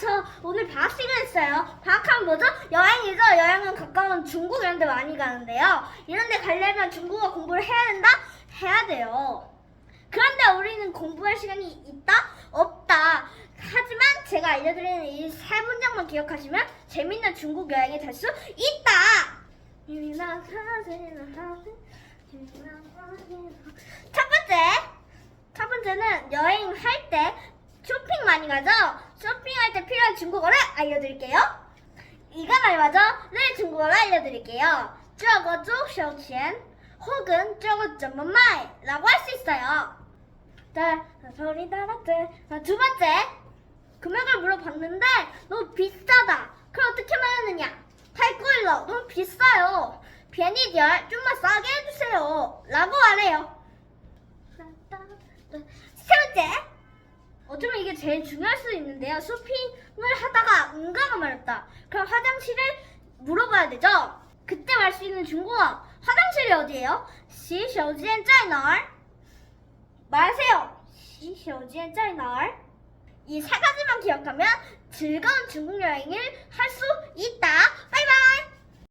저 오늘 방학 시간했어요. 방학하면 뭐죠? 여행이죠. 여행은 가까운 중국 이런 데 많이 가는데요. 이런 데 가려면 중국어 공부를 해야 된다? 해야 돼요. 그런데 우리는 공부할 시간이 있다? 없다. 하지만 제가 알려드리는 이 세 문장만 기억하시면 재밌는 중국 여행이 될 수 있다. 첫 번째, 첫 번째는 여행할 때 쇼핑 많이 가죠? 쇼핑할 때 필요한 중국어를 알려드릴게요. 이건 알맞죠? 네, 중국어를 알려드릴게요. 这个多少钱? 혹은 这个怎么卖? 라고 할 수 있어요. 자, 소리 따라떼. 자, 두 번째. 금액을 물어봤는데 너무 비싸다. 그럼 어떻게 말하느냐? 太贵了. 너무 비싸요. 便宜点儿, 좀만 싸게 해주세요. 라고 말해요. 제일 중요할 수 있는데요. 쇼핑을 하다가 응가가 말했다. 그럼 화장실을 물어봐야 되죠. 그때 말 수 있는 중국어. 화장실이 어디예요? 시쇼지엔 짜이널. 말하세요. 시쇼지엔 짜이널. 이 세 가지만 기억하면 즐거운 중국 여행을 할 수